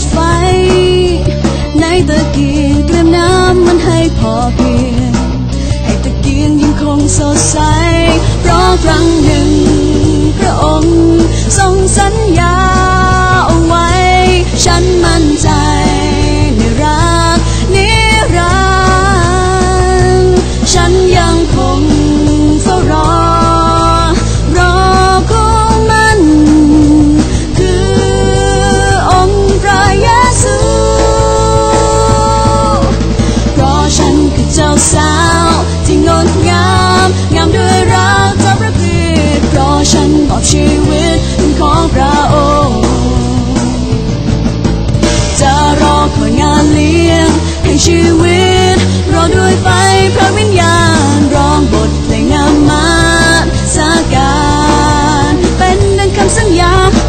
ดไฟ ในตะเกียงเตรียมน้ำมันให้พอเพียง ให้ตะเกียงยังคงสดใส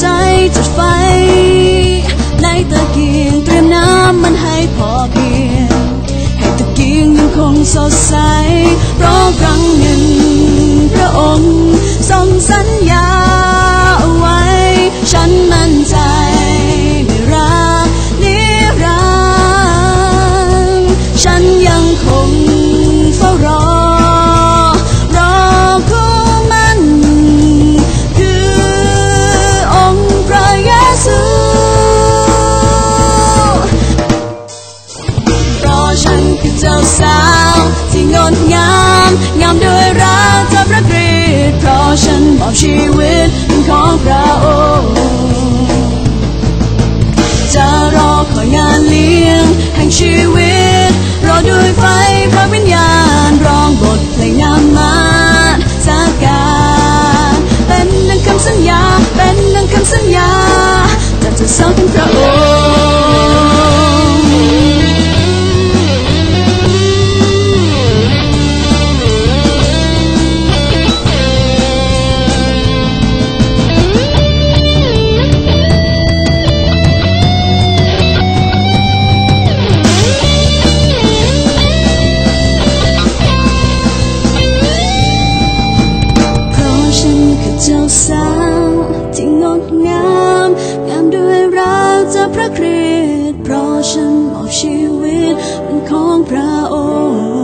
ใจจุดไฟ ในตะเกียงเตรียมน้ำมันให้พอเพียง ให้ตะเกียงยังคงสดใสร้องครั้งหนึ่ง ของชีวิตเป็นของพระองค์จะรอคอยงานเลี้ยงแห่งชีวิต รอด้วยไฟพระวิญญาณร้องบทเพลงนำมาจากการเป็นดังคำสัญญา เป็นดังคำสัญญาจะจะเศร้าถึงพระองค์ พระคริสต์เพราะฉันมอบชีวิตเป็นของพระองค์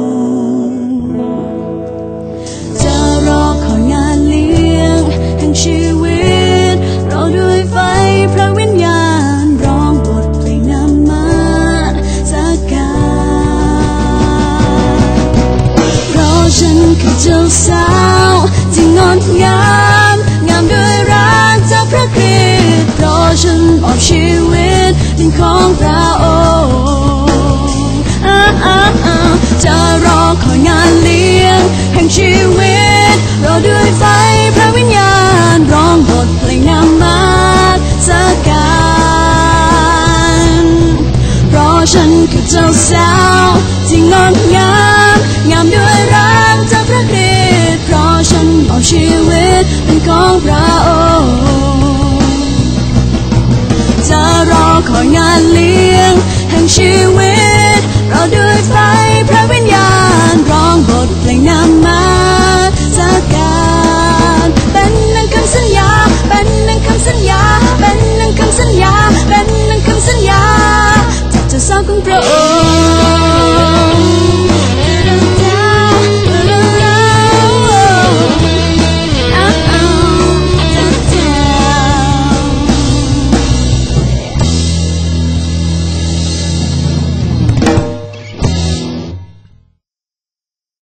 真卻做手，自我咬。